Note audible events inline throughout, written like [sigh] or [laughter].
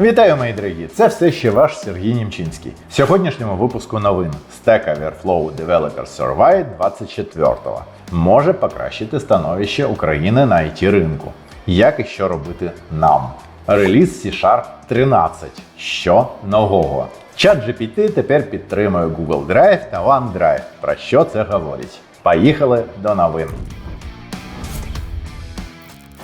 Вітаю, мої дорогі! Це все ще ваш Сергій Німчинський. В сьогоднішньому випуску новин Stack Overflow Developer Survey 24-го може покращити становище України на it ринку. Як і що робити нам? Реліз C-Sharp 13. Що нового? Чат GPT тепер підтримує Google Drive та OneDrive. Про що це говорить? Поїхали до новин.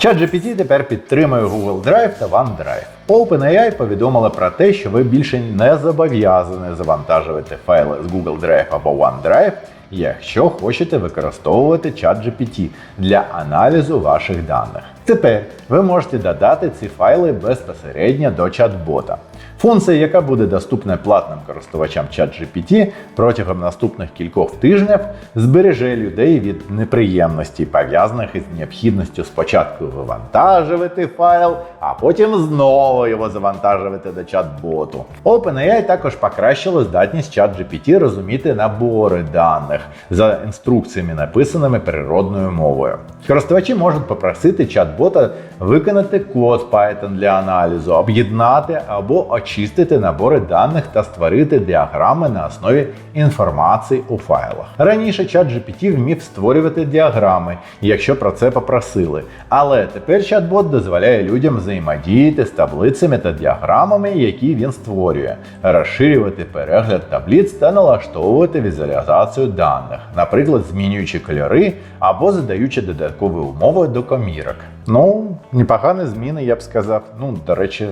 ChatGPT тепер підтримує Google Drive та OneDrive. OpenAI повідомила про те, що ви більше не зобов'язані завантажувати файли з Google Drive або OneDrive, якщо хочете використовувати ChatGPT для аналізу ваших даних. Тепер ви можете додати ці файли безпосередньо до чат-бота. Функція, яка буде доступна платним користувачам ChatGPT протягом наступних кількох тижнів, збереже людей від неприємностей, пов'язаних із необхідністю спочатку вивантажувати файл, а потім знову його завантажувати до чат-боту. OpenAI також покращило здатність ChatGPT розуміти набори даних за інструкціями, написаними природною мовою. Користувачі можуть попросити чат-бота виконати код Python для аналізу, об'єднати або очистити набори даних та створити діаграми на основі інформації у файлах. Раніше ChatGPT вмів створювати діаграми, якщо про це попросили. Але тепер чат-бот дозволяє людям взаємодіяти з таблицями та діаграмами, які він створює, розширювати перегляд таблиць та налаштовувати візуалізацію даних, наприклад, змінюючи кольори або задаючи додаткові умови до комірок. Ну, непогані зміни, я б сказав. Ну, до речі,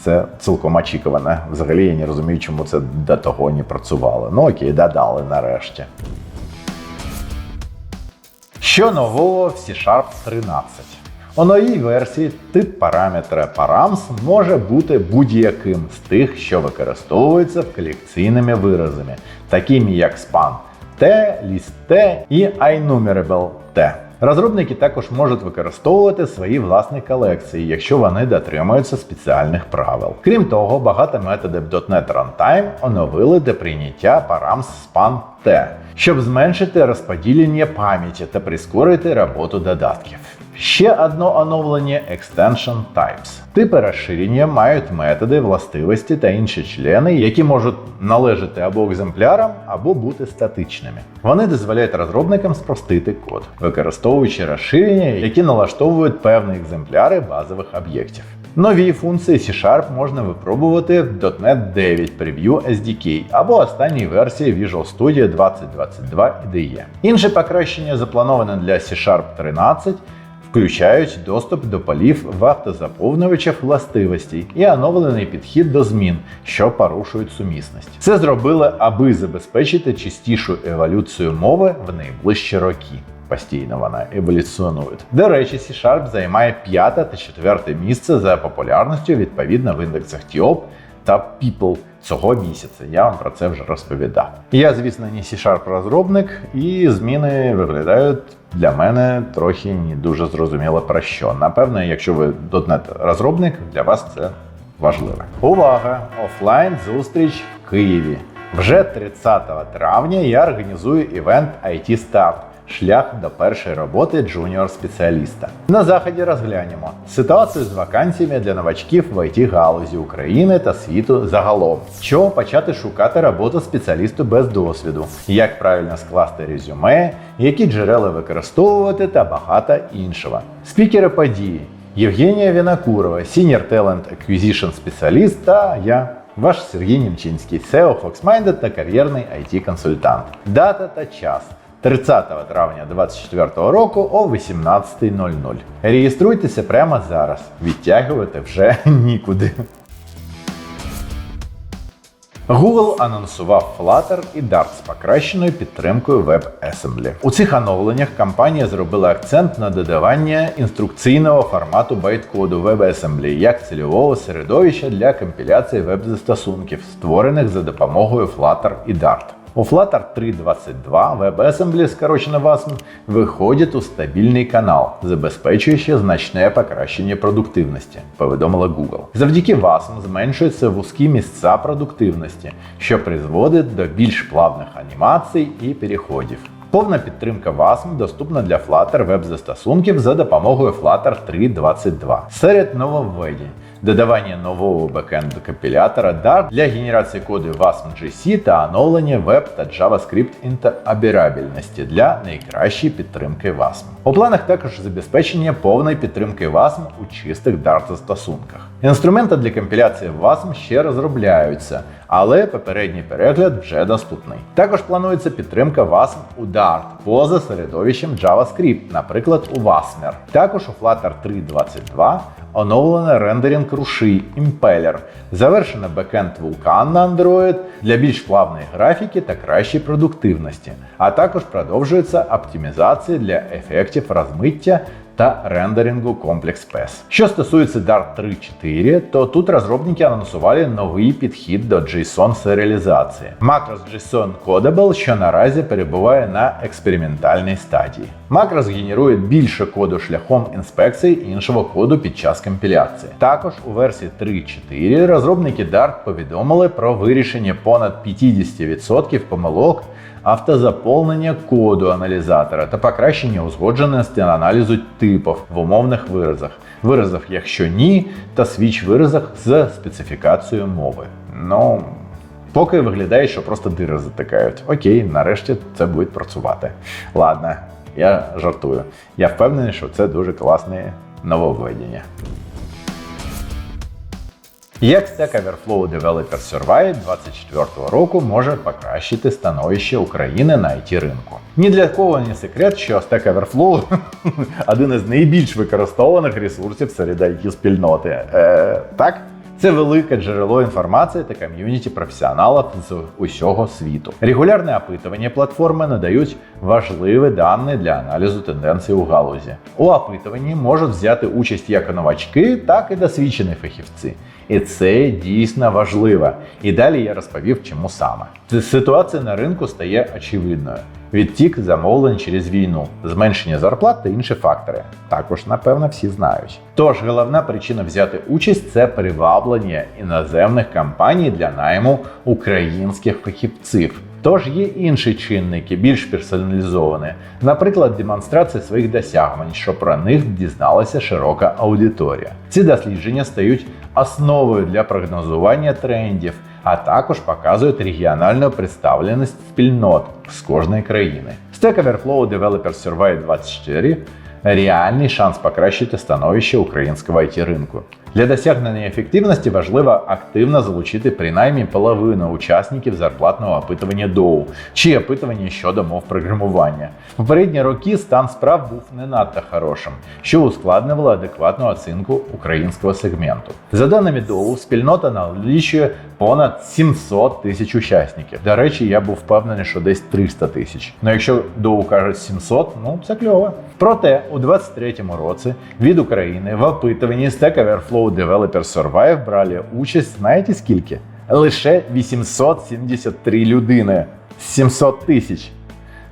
це цілком очікуване. Взагалі я не розумію, чому це до того не працювало. Ну окей, додали нарешті. Що нового в C-Sharp 13? У новій версії тип параметра params може бути будь-яким з тих, що використовуються колекційними виразами, такими як span T, list T і iNumerable T. Розробники також можуть використовувати свої власні колекції, якщо вони дотримуються спеціальних правил. Крім того, багато методів .NET Runtime оновили до прийняття params span T, щоб зменшити розподілення пам'яті та прискорити роботу додатків. Ще одне оновлення Extension Types. Типи розширення мають методи, властивості та інші члени, які можуть належати або екземплярам, або бути статичними. Вони дозволяють розробникам спростити код, використовуючи розширення, які налаштовують певні екземпляри базових об'єктів. Нові функції C-Sharp можна випробувати в .NET 9 Preview SDK або останній версії Visual Studio 2022 IDE. Інші покращення заплановані для C-Sharp 13 включають доступ до полів в автозаповнювачах властивостей і оновлений підхід до змін, що порушують сумісність. Це зробили, аби забезпечити чистішу еволюцію мови в найближчі роки. Постійно вона еволюціонує. До речі, C-Sharp займає п'яте та четверте місце за популярністю відповідно в індексах TIOP та People цього місяця. Я вам про це вже розповідав. Я, звісно, не C-Sharp розробник, і зміни виглядають для мене трохи не дуже зрозуміло про що. Напевно, якщо ви .NET розробник, для вас це важливо. Увага! Офлайн зустріч в Києві. Вже 30 травня я організую івент IT Start. Шлях до першої роботи джуніор-спеціаліста. На заході розглянемо ситуацію з вакансіями для новачків в it галузі України та світу загалом. Чого почати шукати роботу спеціалісту без досвіду, як правильно скласти резюме, які джерела використовувати та багато іншого. Спікери події Євгенія Вінокурова, Senior Talent Acquisition спеціаліст та я. Ваш Сергій Німчинський, SEO FoxMinded та кар'єрний IT-консультант. Дата та час 30 травня 2024 року о 18.00. Реєструйтеся прямо зараз. Відтягувати вже [laughs] нікуди. Google анонсував Flutter і Dart з покращеною підтримкою WebAssembly. У цих оновленнях компанія зробила акцент на додавання інструкційного формату байткоду WebAssembly як цільового середовища для компіляції веб-застосунків, створених за допомогою Flutter і Dart. У Flutter 3.22 WebAssembly, скорочено WASM, виходить у стабільний канал, забезпечуючи значне покращення продуктивності, повідомила Google. Завдяки WASM зменшуються вузькі місця продуктивності, що призводить до більш плавних анімацій і переходів. Повна підтримка WASM доступна для Flutter веб-застосунків за допомогою Flutter 3.22. Серед нововведень додавання нового бекенду компілятора Dart для генерації коду в GC та оновлення веб та JavaScript інтерабірабельності для найкращої підтримки WASM. У планах також забезпечення повної підтримки WASM у чистих Dart застосунках. Інструменти для компіляції WASM ще розробляються, але попередній перегляд вже доступний. Також планується підтримка WASM у Dart поза середовищем JavaScript, наприклад, у Wasmer. Також у Flutter 3.22 оновлено рендеринг рушій Impeller, завершено бекенд Vulkan на Android для більш плавної графіки та кращої продуктивності, а також продовжується оптимізація для ефектів розмиття та рендерингу комплекс PES. Що стосується Dart 3.4, то тут розробники анонсували новий підхід до JSON серіалізації. Макрос JSON Codable, що наразі перебуває на експериментальній стадії. Макрос генерує більше коду шляхом інспекції іншого коду під час компіляції. Також у версії 3.4 розробники Dart повідомили про вирішення понад 50% помилок автозаповнення коду аналізатора та покращення узгодженості аналізу типів в умовних виразах, виразах, якщо ні, та свіч виразах з специфікацією мови. Ну, поки виглядає, що просто дири затикають. Окей, нарешті це буде працювати. Ладно, я жартую. Я впевнений, що це дуже класне нововведення. Як Stack Overflow Developer Survey 2024 року може покращити становище України на it ринку? Ні для кого не секрет, що Stack [laughs] Overflow один із найбільш використованих ресурсів серед it спільноти. Е, так? Це велике джерело інформації та ком'юніті професіоналів з усього світу. Регулярне опитування платформи надають важливі дані для аналізу тенденцій у галузі. У опитуванні можуть взяти участь як новачки, так і досвідчені фахівці. І це дійсно важливо. І далі я розповів, чому саме. Ситуація на ринку стає очевидною. Відтік замовлень через війну, зменшення зарплат та інші фактори. Також, напевно, всі знають. Тож головна причина взяти участь це приваблення іноземних компаній для найму українських фахівців. Тож є інші чинники, більш персоналізовані, наприклад, демонстрація своїх досягнень, що про них дізналася широка аудиторія. Ці дослідження стають основою для прогнозування трендів, а також показують регіональну представленість спільнот з кожної країни. Stack Overflow Developer Survey 24 реальний шанс покращити становище українського it ринку. Для досягнення ефективності важливо активно залучити принаймні половину учасників зарплатного опитування ДОУ чи опитування щодо мов програмування. В попередні роки стан справ був не надто хорошим, що ускладнювало адекватну оцінку українського сегменту. За даними ДОУ, спільнота налічує понад 700 тисяч учасників. До речі, я був впевнений, що десь 300 тисяч. Ну якщо ДОУ кажуть 700, ну це кльово. Проте у 2023 році від України в опитуванні Stack Overflow Developer Survive брали участь, знаєте скільки? Лише 873 людини з 700 тисяч.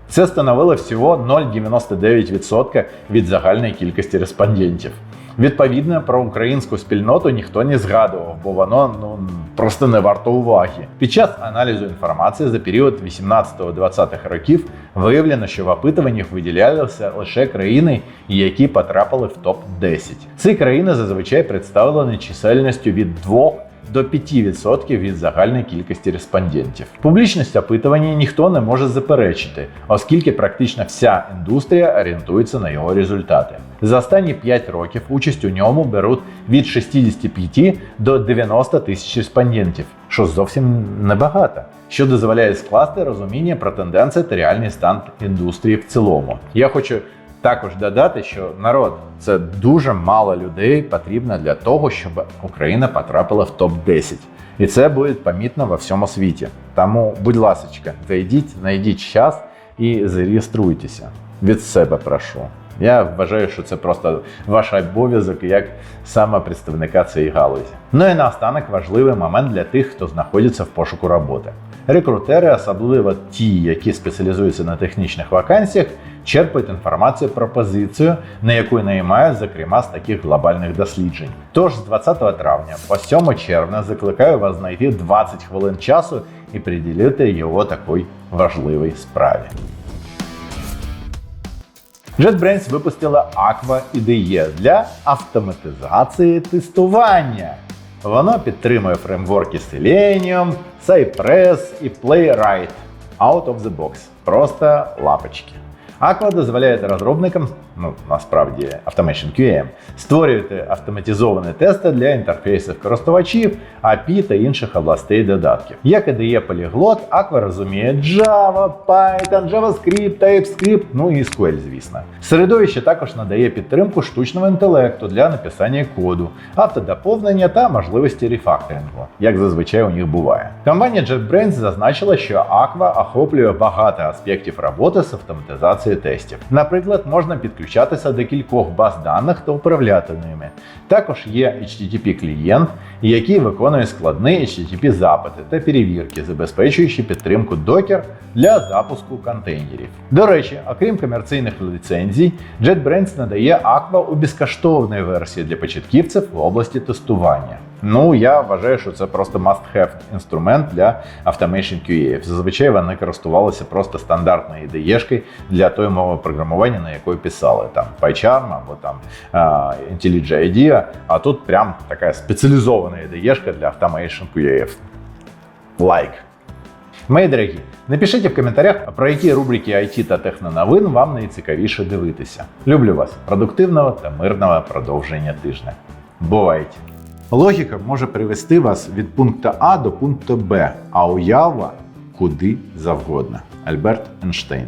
Це становило всього 0,99% від загальної кількості респондентів. Відповідно, про українську спільноту ніхто не згадував, бо воно ну просто не варто уваги. Під час аналізу інформації за період 18-20-х років виявлено, що в опитуваннях виділялися лише країни, які потрапили в топ 10 Ці країни зазвичай представлені чисельністю від 2 до 5% від загальної кількості респондентів. Публічність опитування ніхто не може заперечити, оскільки практично вся індустрія орієнтується на його результати. За останні 5 років участь у ньому беруть від 65 до 90 тисяч респондентів, що зовсім небагато, що дозволяє скласти розуміння про тенденції та реальний стан індустрії в цілому. Я хочу також додати, що народ це дуже мало людей потрібно для того, щоб Україна потрапила в топ 10 і це буде помітно во всьому світі. Тому, будь ласка, зайдіть, знайдіть час і зареєструйтеся. Від себе прошу. Я вважаю, що це просто ваш обов'язок як саме представника цієї галузі. Ну і наостанок важливий момент для тих, хто знаходиться в пошуку роботи. Рекрутери, особливо ті, які спеціалізуються на технічних вакансіях, черпають інформацію про позицію, на яку наймають, зокрема з таких глобальних досліджень. Тож з 20 травня по 7 червня закликаю вас знайти 20 хвилин часу і приділити його такій важливій справі. JetBrains випустила Aqua IDE для автоматизації тестування. Воно підтримує фреймворки Selenium, Cypress і Playwright out of the box. Просто лапочки. Aqua дозволяє розробникам, ну насправді Automation QM, створювати автоматизовані тести для інтерфейсів користувачів, API та інших областей додатків. Як IDE Polyglot, Aqua розуміє Java, Python, JavaScript, TypeScript, ну і SQL, звісно. Середовище також надає підтримку штучного інтелекту для написання коду, автодоповнення та можливості рефакторингу, як зазвичай у них буває. Компанія JetBrains зазначила, що Aqua охоплює багато аспектів роботи з автоматизацією тестів. Наприклад, можна підключатися до кількох баз даних та управляти ними. Також є HTTP клієнт, який виконує складні HTTP запити та перевірки, забезпечуючи підтримку Docker для запуску контейнерів. До речі, окрім комерційних ліцензій, JetBrains надає Aqua у безкоштовній версії для початківців в області тестування. Ну, я вважаю, що це просто must-have інструмент для Automation QA. Зазвичай вони користувалися просто стандартною ідеєшкою для тої мови програмування, на якої писали там PyCharm або там IntelliJ IDEA, а тут прям така спеціалізована ідеєшка для Automation QA. Лайк. Мої дорогі, напишіть в коментарях, про які рубрики IT та техноновин вам найцікавіше дивитися. Люблю вас, продуктивного та мирного продовження тижня. Бувайте! Логіка може привести вас від пункту А до пункту Б, а уява куди завгодно. Альберт Ейнштейн